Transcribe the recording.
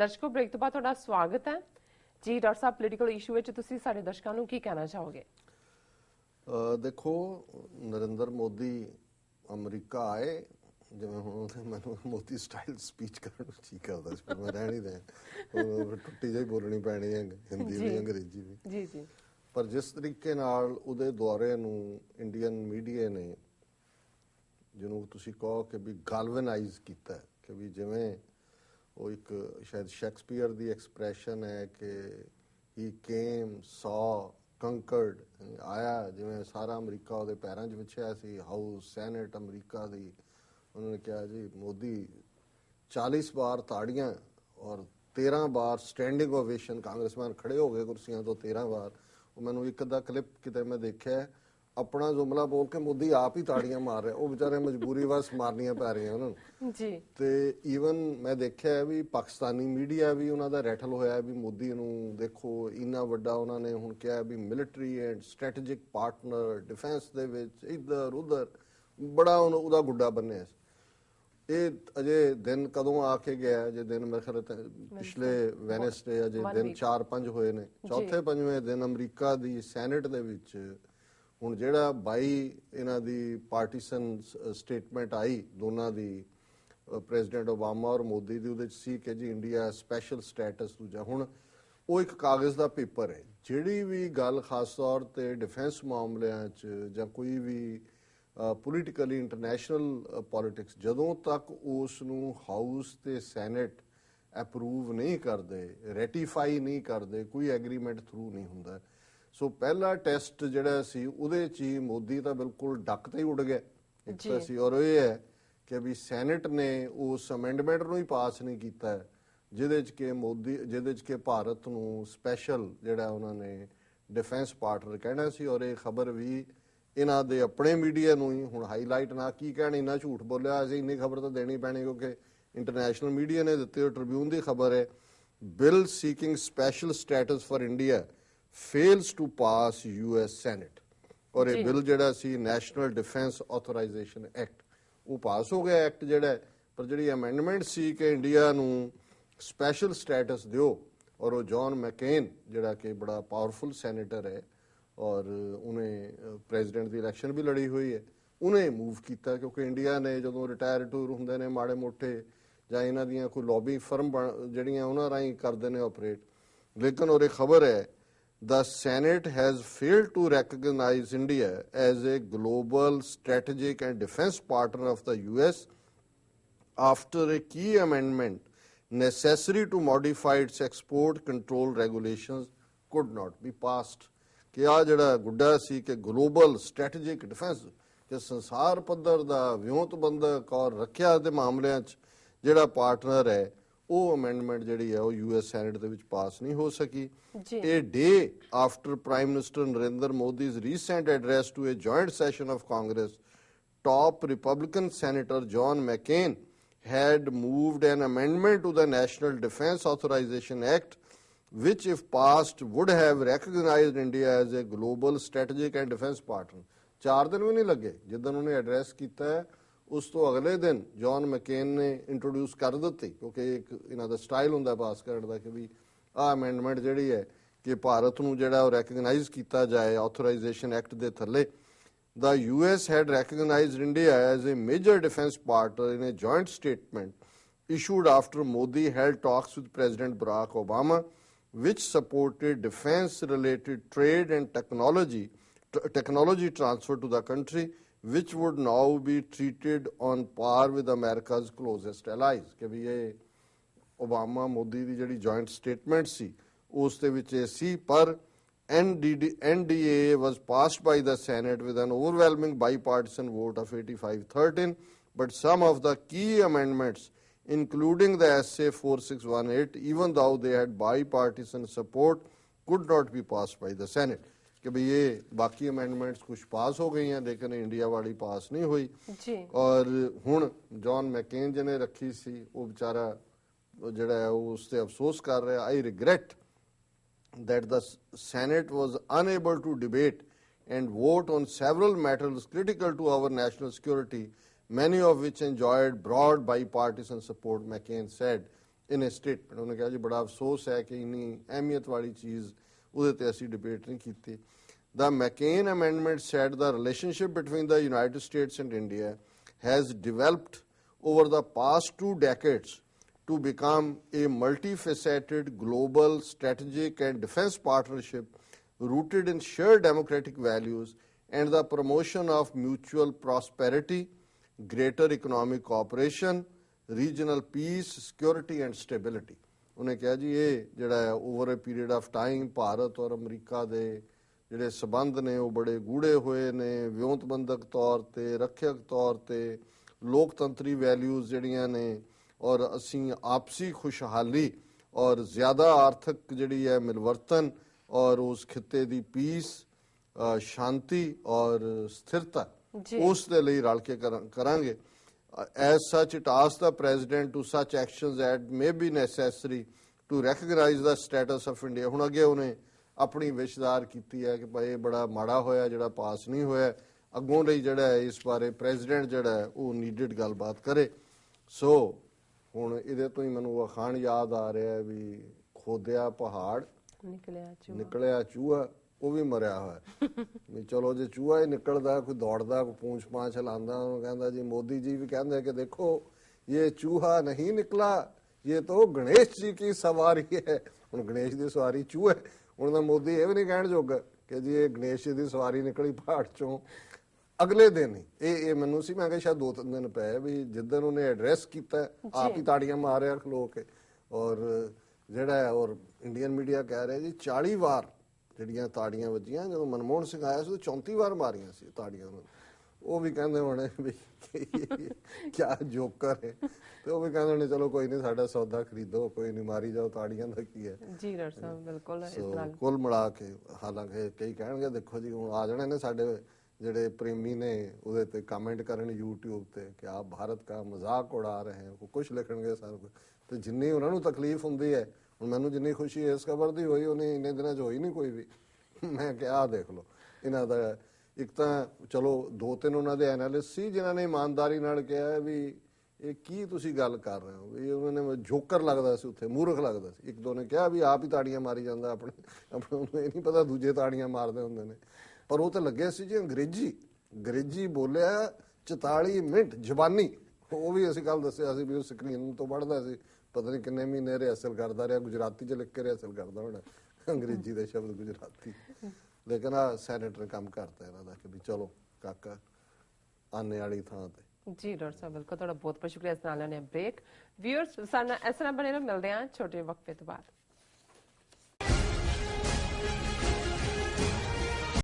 ਦਰਸ਼ਕੋ break ਤੋਂ ਬਾਅਦ ਤੁਹਾਡਾ ਸਵਾਗਤ ਹੈ। ਜੀ ਡਾਕਟਰ ਸਾਹਿਬ ਪੋਲੀਟੀਕਲ ਇਸ਼ੂ ਵਿੱਚ ਤੁਸੀਂ ਸਾਡੇ ਦਰਸ਼ਕਾਂ ਨੂੰ ਕੀ ਕਹਿਣਾ ਚਾਹੋਗੇ? ਦੇਖੋ ਨਰਿੰਦਰ ਮੋਦੀ ਅਮਰੀਕਾ ਆਏ ਜਿਵੇਂ ਹੁਣ ਮੈਨੂੰ ਮੋਦੀ ਸਟਾਈਲ ਸਪੀਚ ਕਰਨ ਨੂੰ ਠੀਕ ਕਰਦਾ ਸੀ ਪਰ ਮੈਂ ਰਹਿਣ ਹੀ ਦਿਆਂ ਉਹ ਟੁੱਟੀ ਜਿਹੀ ਬੋਲਣੀ ਪੈਣੀ ਹੈ ਹਿੰਦੀ ਵੀ। ਅੰਗਰੇਜ਼ੀ ਵੀ। ਜੀ ਜੀ। ਪਰ ਜਿਸ ਤਰੀਕੇ ਨਾਲ ਉਹਦੇ ਦੌਰੇ ਨੂੰ ਇੰਡੀਅਨ ਮੀਡੀਆ ਨੇ ਜਿਹਨੂੰ ਤੁਸੀਂ ਕਹੋ ਕਿ ਵੀ ਗੈਲਵਨਾਈਜ਼ ਕੀਤਾ ਕਿ ਵੀ ਜਿਵੇਂ ਉਹ ਇੱਕ ਸ਼ਾਇਦ ਸ਼ੈਕਸਪੀਅਰ ਦੀ ਐਕਸਪ੍ਰੈਸ਼ਨ ਹੈ ਕਿ ਹੀ ਕੇਮ ਸੌ ਕੰਕਰਡ ਆਇਆ, ਜਿਵੇਂ ਸਾਰਾ ਅਮਰੀਕਾ ਉਹਦੇ ਪੈਰਾਂ 'ਚ ਵਿਛਿਆ ਸੀ ਹਾਊਸ ਸੈਨੇਟ ਅਮਰੀਕਾ ਦੀ। ਉਹਨਾਂ ਨੇ ਕਿਹਾ ਜੀ, ਮੋਦੀ 40 ਵਾਰ ਤਾੜੀਆਂ ਔਰ 13 ਵਾਰ ਸਟੈਂਡਿੰਗ ਓਵੇਸ਼ਨ ਕਾਂਗਰਸਮੈਨ ਖੜੇ ਹੋ ਗਏ ਕੁਰਸੀਆਂ ਤੋਂ 13 ਵਾਰ। ਉਹ ਮੈਨੂੰ ਇੱਕ ਅੱਧਾ ਕਲਿੱਪ ਕਿਤੇ ਮੈਂ ਦੇਖਿਆ ਆਪਣਾ ਜੁਮਲਾ ਬੋਲ ਕੇ ਮੋਦੀ ਆਪ ਹੀ ਤਾੜੀਆਂ ਮਾਰ ਰਿਹਾ। ਉਹ ਵਿਚਾਰੇ ਮਜਬੂਰੀ ਵਸ ਮਾਰਨੀਆਂ ਪੈ ਰਹੀਆਂ ਉਹਨਾਂ ਨੂੰ। ਜੀ। ਤੇ ਈਵਨ ਮੈਂ ਦੇਖਿਆ ਹੈ ਵੀ ਪਾਕਿਸਤਾਨੀ ਮੀਡੀਆ ਵੀ ਉਹਨਾਂ ਦਾ ਰੈਟਲ ਹੋਇਆ ਹੈ ਵੀ ਮੋਦੀ ਨੂੰ ਦੇਖੋ ਇੰਨਾ ਵੱਡਾ ਉਹਨਾਂ ਨੇ ਹੁਣ ਕਿਹਾ ਵੀ military and strategic partner defence ਦੇ ਵਿੱਚ ਇੱਧਰ ਉੱਧਰ ਬੜਾ ਉਹਦਾ ਗੁੱਡਾ ਬੰਨਿਆ ਇਹ ਅਜੇ ਦਿਨ ਕਦੋਂ ਆ ਕੇ ਗਿਆ? ਜੇ ਦਿਨ ਮੇਰੇ ਖਿਆਲ ਪਿਛਲੇ ਵੈਨਸਡੇ ਅਜੇ ਦਿਨ week. 4-5 ਹੋਏ ਨੇ। ਚੌਥੇ ਪੰਜਵੇਂ ਦਿਨ ਅਮਰੀਕਾ ਦੀ ਸੈਨੇਟ ਦੇ ਵਿੱਚ ਹੁਣ ਜਿਹੜਾ 22 ਇਹਨਾਂ ਦੀ ਪਾਰਟੀਸ਼ਨ ਸਟੇਟਮੈਂਟ ਆਈ ਦੋਨਾਂ ਦੀ ਪ੍ਰੈਜ਼ੀਡੈਂਟ ਓਬਾਮਾ ਔਰ ਮੋਦੀ ਦੀ, ਉਹਦੇ ਚ ਸੀ ਕਿ ਜੀ ਇੰਡੀਆ ਸਪੈਸ਼ਲ ਸਟੇਟਸ ਦੂਜਾ। ਹੁਣ ਉਹ ਇੱਕ ਕਾਗਜ਼ ਦਾ ਪੇਪਰ ਹੈ। ਜਿਹੜੀ ਵੀ ਗੱਲ ਖਾਸ ਤੌਰ ਤੇ ਡਿਫੈਂਸ ਮਾਮਲਿਆਂ 'ਚ ਜਾਂ ਕੋਈ ਵੀ ਪੋਲੀਟੀਕਲੀ ਇੰਟਰਨੈਸ਼ਨਲ ਪੋਲਿਟਿਕਸ ਜਦੋਂ ਤੱਕ ਉਸ ਨੂੰ ਹਾਊਸ ਤੇ ਸੈਨੇਟ ਅਪਰੂਵ ਨਹੀਂ ਕਰਦੇ ਰੈਟੀਫਾਈ ਨਹੀਂ ਕਰਦੇ, ਕੋਈ ਐਗਰੀਮੈਂਟ ਥਰੂ ਨਹੀਂ ਹੁੰਦਾ ਸੋ ਪਹਿਲਾ ਟੈਸਟ ਜਿਹੜਾ ਸੀ ਉਹਦੇ ਚ ਹੀ ਮੋਦੀ ਤਾਂ ਬਿਲਕੁਲ ਡੱਕ ਤੇ ਹੀ ਉੱਡ ਗਿਆ। ਇੱਕ ਤਾਂ। ਸੀ ਔਰ ਇਹ ਹੈ ਕਿ ਵੀ ਸੈਨੇਟ ਨੇ ਉਸ ਅਮੈਂਡਮੈਂਟ ਨੂੰ ਹੀ ਪਾਸ ਨਹੀਂ ਕੀਤਾ ਜਿਹਦੇ ਚ ਕਿ ਮੋਦੀ ਜਿਹਦੇ ਚ ਕਿ ਭਾਰਤ ਨੂੰ ਸਪੈਸ਼ਲ ਜਿਹੜਾ ਉਹਨਾਂ ਨੇ ਡਿਫੈਂਸ ਪਾਰਟਨਰ ਕਹਿਣਾ ਸੀ। ਔਰ ਇਹ ਖਬਰ ਵੀ ਇਹਨਾਂ ਦੇ ਆਪਣੇ ਮੀਡੀਆ ਨੂੰ ਹੀ ਹੁਣ ਹਾਈਲਾਈਟ ਨਾ ਕੀ ਕਹਿਣ ਇੰਨਾ ਝੂਠ ਬੋਲਿਆ ਅਸੀਂ ਇੰਨੀ ਖਬਰ ਤਾਂ ਦੇਣੀ ਪੈਣੀ ਕਿਉਂਕਿ ਇੰਟਰਨੈਸ਼ਨਲ ਮੀਡੀਆ ਨੇ ਦਿੱਤੀ ਹੋਈ ਟ੍ਰਿਬਿਊਨ ਦੀ ਖਬਰ ਹੈ। Bill seeking special status for India fails to pass US Senate ਔਰ। ਇਹ ਬਿੱਲ ਜਿਹੜਾ ਸੀ ਨੈਸ਼ਨਲ ਡਿਫੈਂਸ ਆਥੋਰਾਈਜੇਸ਼ਨ ਐਕਟ ਉਹ ਪਾਸ ਹੋ ਗਿਆ ਐਕਟ ਜਿਹੜਾ ਪਰ ਜਿਹੜੀ ਅਮੈਂਡਮੈਂਟ ਸੀ ਕਿ ਇੰਡੀਆ ਨੂੰ ਸਪੈਸ਼ਲ ਸਟੇਟਸ ਦਿਓ ਔਰ ਉਹ ਜੌਨ ਮੈਕੇਨ ਜਿਹੜਾ ਕਿ ਬੜਾ ਪਾਵਰਫੁਲ ਸੈਨੇਟਰ ਹੈ ਔਰ ਉਹਨੇ ਪ੍ਰੈਜ਼ੀਡੈਂਟ ਦੀ ਇਲੈਕਸ਼ਨ ਵੀ ਲੜੀ ਹੋਈ ਹੈ। ਉਹਨੇ ਮੂਵ ਕੀਤਾ ਕਿਉਂਕਿ ਇੰਡੀਆ ਨੇ ਜਦੋਂ ਰਿਟਾਇਰ ਟੂਰ ਹੁੰਦੇ ਨੇ ਮਾੜੇ ਮੋਟੇ ਜਾਂ ਇਹਨਾਂ ਦੀਆਂ ਕੋਈ ਲੌਬੀ ਫਰਮ ਜਿਹੜੀਆਂ ਉਹਨਾਂ ਰਾਹੀਂ ਕਰਦੇ ਨੇ ਆਪਰੇਟ ਲੇਕਿਨ ਉਹਰੇ ਖਬਰ ਹੈ the Senate has failed to recognize India as a global strategic and defense partner of the US after a key amendment necessary to modify its export control regulations could not be passed ਕਿ ਆ ਜਿਹੜਾ ਗੁੱਡਾ ਸੀ ਕਿ global strategic defence ਕਿ ਸੰਸਾਰ ਪੱਧਰ ਦਾ ਵਿਉਂਤਬੰਦਕ ਔਰ ਰੱਖਿਆ ਦੇ ਮਾਮਲਿਆਂ 'ਚ ਜਿਹੜਾ ਪਾਰਟਨਰ ਹੈ ਉਹ ਅਮੈਂਡਮੈਂਟ ਜਿਹੜੀ ਹੈ ਉਹ ਯੂਐਸ ਸੈਨੇਟ ਦੇ ਵਿੱਚ ਪਾਸ ਨਹੀਂ ਹੋ ਸਕੀ ਜੀ। A day after Prime Minister Narendra Modi's recent address to a joint session of Congress, top Republican Senator John McCain had moved an amendment to the National Defense Authorization Act, which, if passed, would have recognized India as a global strategic and defense partner. ਚਾਰ ਦਿਨ ਵੀ ਨਹੀਂ ਲੱਗੇ ਜਿੱਦਨ ਉਹਨੇ address ਕੀਤਾ ਹੈ ਉਸ ਤੋਂ ਅਗਲੇ ਦਿਨ ਜੌਨ ਮਕੇਨ ਨੇ ਇੰਟਰੋਡਿਊਸ ਕਰ ਦਿੱਤੀ ਕਿਉਂਕਿ ਇੱਕ ਇਹਨਾਂ ਦਾ ਸਟਾਈਲ ਹੁੰਦਾ ਪਾਸ ਕਰਨ ਦਾ ਕਿ ਵੀ ਆ ਅਮੈਂਡਮੈਂਟ ਜਿਹੜੀ ਹੈ ਕਿ ਭਾਰਤ ਨੂੰ ਜਿਹੜਾ ਉਹ ਰੈਕਗਨਾਈਜ਼ ਕੀਤਾ ਜਾਏ ਆਥੋਰਾਈਜੇਸ਼ਨ ਐਕਟ ਦੇ ਥੱਲੇ the US had recognized India as a major defence partner in a joint statement issued after Modi held talks with President Barack Obama, which supported defense related trade and technology, technology transfer to the country which would now be treated on par with America's closest allies. ਕਿ ਵੀ ਇਹ Obama Modi ਦੀ ਜਿਹੜੀ joint statement ਸੀ ਉਸ ਦੇ ਵਿੱਚ ਇਹ ਸੀ ਪਰ NDD, NDA was passed by the Senate with an overwhelming bipartisan vote of 85-13, but some of the key amendments, including the SA 4618, even though they had bipartisan support, could not be passed by the Senate. ਕਿ ਇਹ ਬਾਕੀ amendments ਕੁਝ ਪਾਸ ਹੋ ਗਈਆਂ ਲੇਕਿਨ India ਵਾਲੀ ਪਾਸ ਨਹੀਂ ਹੋਈ ਜੀ ਔਰ ਹੁਣ ਜੌਨ ਮੈਕੇਨ ਜਿਹਨੇ ਰੱਖੀ ਸੀ ਉਹ ਵਿਚਾਰਾ ਉਹ ਜਿਹੜਾ ਹੈ ਉਹ ਉਸ ਤੇ ਅਫਸੋਸ ਕਰ ਰਿਹਾ I regret that the Senate was unable to debate and vote on several matters critical to our national security, many of which enjoyed broad bipartisan support, McCain said. In a statement ਉਹਨੇ ਕਿਹਾ ਜੀ ਬੜਾ ਅਫਸੋਸ ਹੈ ਕਿ ਇੰਨੀ ਅਹਿਮੀਅਤ ਵਾਲੀ ਚੀਜ਼ ਉਹਦੇ ਤੇ ਅਸੀਂ ਡਿਬੇਟ ਨਹੀਂ ਕੀਤੀ The McCain Amendment said the relationship between the United States and India has developed over the past two decades to become a multifaceted global strategic and defense partnership rooted in shared democratic values and the promotion of mutual prosperity, greater economic cooperation, regional peace, security and stability. ਉਹਨੇ ਕਿਹਾ ਜੀ ਇਹ ਜਿਹੜਾ ਹੈ over a period of time Bharat ਔਰ America ਦੇ ਜਿਹੜੇ ਸਬੰਧ ਨੇ ਉਹ ਬੜੇ ਗੂੜੇ ਹੋਏ ਨੇ ਵਿਉਂਤਬੰਦਕ ਤੌਰ ਤੇ ਰੱਖਿਅਕ ਤੌਰ ਤੇ ਲੋਕਤੰਤਰੀ ਵੈਲਿਊਜ਼ ਜਿਹੜੀਆਂ ਨੇ ਔਰ ਅਸੀਂ ਆਪਸੀ ਖੁਸ਼ਹਾਲੀ ਔਰ ਜ਼ਿਆਦਾ ਆਰਥਿਕ ਜਿਹੜੀ ਹੈ ਮਿਲਵਰਤਨ ਔਰ ਉਸ ਖਿੱਤੇ ਦੀ ਪੀਸ ਸ਼ਾਂਤੀ ਔਰ ਸਥਿਰਤਾ। ਉਸ ਦੇ ਲਈ ਰਲ ਕੇ ਕਰਾਂ- ਕਰਾਂਗੇ as such it asked the president to such actions that may be necessary to recognize the status of india. ਹੁਣ ਅੱਗੇ ਉਹਨੇ ਆਪਣੀ ਵਿਸ਼ਦਾਰ ਕੀਤੀ ਹੈ ਕਿ ਭਾਈ ਬੜਾ ਮਾੜਾ ਹੋਇਆ ਜਿਹੜਾ ਪਾਸ ਨਹੀਂ ਹੋਇਆ ਅੱਗੋਂ ਲਈ ਜਿਹੜਾ ਹੈ ਇਸ ਬਾਰੇ ਪ੍ਰੈਜ਼ੀਡੈਂਟ ਜਿਹੜਾ ਉਹ ਨੀਡਡ ਗੱਲਬਾਤ ਕਰੇ ਸੋ ਹੁਣ ਇਹਦੇ ਤੋਂ ਹੀ ਮੈਨੂੰ ਵਖਾਣ ਯਾਦ ਆ ਰਿਹਾ ਵੀ ਖੋਦਿਆ ਪਹਾੜ ਨਿਕਲਿਆ ਚੂ ਨਿਕਲਿਆ ਚੂਹਾ ਉਹ ਵੀ ਮਰਿਆ ਹੋਇਆ। ਵੀ ਚਲੋ ਜੇ ਚੂਹਾ ਹੀ ਨਿਕਲਦਾ ਕੋਈ ਦੌੜਦਾ ਕੋਈ ਪੂੰਛ ਪਾਂਛ ਲਾਂਦਾ ਉਹਨੂੰ ਕਹਿੰਦਾ ਜੀ ਮੋਦੀ ਜੀ ਵੀ ਕਹਿੰਦੇ ਕਿ ਦੇਖੋ ਇਹ ਚੂਹਾ ਨਹੀਂ ਨਿਕਲਾ ਇਹ ਤਾਂ ਗਣੇਸ਼ ਜੀ ਕੀ ਸਵਾਰੀ ਹੈ ਹੁਣ ਗਣੇਸ਼ ਦੀ ਸਵਾਰੀ ਚੂਹਾ ਹੈ। ਹੁਣ ਤਾਂ ਮੋਦੀ ਇਹ ਵੀ ਨਹੀਂ ਕਹਿਣ ਜੋਗਾ ਕਿ ਜੀ ਇਹ ਗਣੇਸ਼ ਜੀ ਦੀ ਸਵਾਰੀ ਨਿਕਲੀ ਪਹਾੜ ਚੋਂ ਅਗਲੇ ਦਿਨ ਹੀ ਇਹ ਇਹ ਮੈਨੂੰ ਸੀ ਮੈਂ ਕਿਹਾ ਸ਼ਾਇਦ ਦੋ ਤਿੰਨ ਦਿਨ ਪਏ ਵੀ ਜਿੱਦਨ ਉਹਨੇ ਐਡਰੈਸ ਕੀਤਾ ਆਪ ਹੀ ਤਾੜੀਆਂ ਮਾਰ ਰਿਹਾ ਖਲੋ ਕੇ ਔਰ ਜਿਹੜਾ ਔਰ ਇੰਡੀਅਨ ਮੀਡੀਆ ਕਹਿ ਰਿਹਾ ਜੀ 40 ਵਾਰ ਜਿਹੜੀਆਂ ਤਾੜੀਆਂ ਵੱਜੀਆਂ ਜਦੋਂ ਮਨਮੋਹਨ ਸਿੰਘ ਆਇਆ ਸੀ ਉਹ 34 ਵਾਰ ਮਾਰੀਆਂ ਸੀ ਤਾੜੀਆਂ ਉਹਨੂੰ ਉਹ ਵੀ ਕਹਿੰਦੇ ਹੋਣੇ ਵੀ ਕੀ ਜੋਕਰ ਹੈ। ਤੇ ਉਹ ਵੀ ਕਹਿੰਦੇ ਹੋਣੇ ਚਲੋ ਕੋਈ ਨਹੀਂ ਸਾਡਾ ਸੌਦਾ ਖਰੀਦੋ ਕੋਈ ਨਹੀਂ ਮਾਰੀ ਜਾਓ ਤਾੜੀਆਂ ਦਾ ਕੀ ਹੈ। ਜੀ ਡਾਕਟਰ ਸਾਹਿਬ ਬਿਲਕੁਲ ਇਸ ਨਾਲ। ਕੁੱਲ ਮਿਲਾ ਕੇ ਹਾਲਾਂਕਿ ਕਈ ਕਹਿਣਗੇ ਦੇਖੋ ਜੀ ਹੁਣ ਆ ਜਾਣੇ ਨੇ ਸਾਡੇ ਜਿਹੜੇ ਪ੍ਰੇਮੀ ਨੇ ਉਹਦੇ ਤੇ ਕਮੈਂਟ ਕਰਨ YouTube ਤੇ ਕਿ ਆਪ ਭਾਰਤ ਦਾ ਮਜ਼ਾਕ ਉਡਾ ਰਹੇ ਹੋ ਕੁਝ ਲਿਖਣਗੇ ਸਰ ਤੇ ਜਿੰਨੀ ਉਹਨਾਂ ਨੂੰ ਤਕਲੀਫ ਹੁੰਦੀ ਹੈ ਹੁਣ ਮੈਨੂੰ ਜਿੰਨੀ ਖੁਸ਼ੀ ਇਸ ਖਬਰ ਦੀ ਹੋਈ, ਉਹਨੇ ਇੰਨੇ ਦਿਨਾਂ 'ਚ ਹੋਈ ਨਹੀਂ ਕੋਈ ਵੀ। ਮੈਂ ਕਿਹਾ ਦੇਖ ਲਓ। ਇਹਨਾਂ ਦਾ ਇੱਕ ਤਾਂ ਚਲੋ ਦੋ ਤਿੰਨ ਉਹਨਾਂ ਦੇ ਐਨਾਲਿਸਟ ਸੀ, ਜਿਨ੍ਹਾਂ ਨੇ ਇਮਾਨਦਾਰੀ ਨਾਲ ਕਿਹਾ ਵੀ ਇਹ ਕੀ ਤੁਸੀਂ ਗੱਲ ਕਰ ਰਹੇ ਹੋ? ਵੀ ਉਹਨਾਂ ਨੇ ਜੋਕਰ ਲੱਗਦਾ ਸੀ ਉੱਥੇ, ਮੂਰਖ ਲੱਗਦਾ ਸੀ। ਇੱਕ ਦੋ ਨੇ ਕਿਹਾ ਵੀ ਆਪ ਹੀ ਤਾੜੀਆਂ ਮਾਰੀ ਜਾਂਦਾ ਆਪਣੇ ਆਪਣੇ ਨੂੰ ਇਹ ਨਹੀਂ ਪਤਾ ਦੂਜੇ ਤਾੜੀਆਂ ਮਾਰਦੇ ਹੁੰਦੇ ਨੇ। ਪਰ ਉਹ ਤਾਂ ਲੱਗਿਆ ਸੀ ਜੀ ਅੰਗਰੇਜ਼ੀ। ਅੰਗਰੇਜ਼ੀ ਬੋਲਿਆ 44 ਮਿੰਟ, ਜ਼ਬਾਨੀ। ਉਹ ਵੀ ਅਸੀਂ ਕੱਲ ਦੱਸਿਆ ਸੀ ਵੀ ਉਹ ਸਕਰੀਨ ਤੋਂ ਪੜ੍ਹਦਾ ਸੀ। ਪਤਾ ਨਹੀਂ ਕਿੰਨੇ ਮਹੀਨੇ ਰਿਹਰਸਲ ਕਰਦਾ ਰਿਹਾ, ਗੁਜਰਾਤੀ ਚ ਲਿਖ ਕੇ ਰਿਹਰਸਲ ਕਰਦਾ ਹੋਣਾ। ਅੰਗਰੇਜ਼ੀ ਦੇ ਸ਼ਬਦ ਗੁਜਰਾਤੀ। ਲੇਕਿਨ ਆ ਸੈਨੇਟਰ ਕੰਮ ਕਰਦਾ ਇਹਨਾਂ ਦਾ ਕਿ ਵੀ ਚਲੋ, ਕਾਕਾ, ਆਨੇ ਵਾਲੀ ਥਾਂ ਤੇ। ਜੀ, ਡਾਕਟਰ ਸਾਹਿਬ, ਬਿਲਕੁਲ, ਤੁਹਾਡਾ ਬਹੁਤ ਬਹੁਤ ਸ਼ੁਕਰੀਆ। ਇਸ ਨਾਲ ਲੈਣੇ ਬ੍ਰੇਕ ਵਿਊਅਰਸ ਸਾਨੂੰ ਇਸ ਤਰ੍ਹਾਂ ਬਣੇ ਰਹੋ, ਮਿਲਦੇ ਹਾਂ ਛੋਟੇ ਵਕਫੇ ਤੋਂ ਬਾਅਦ।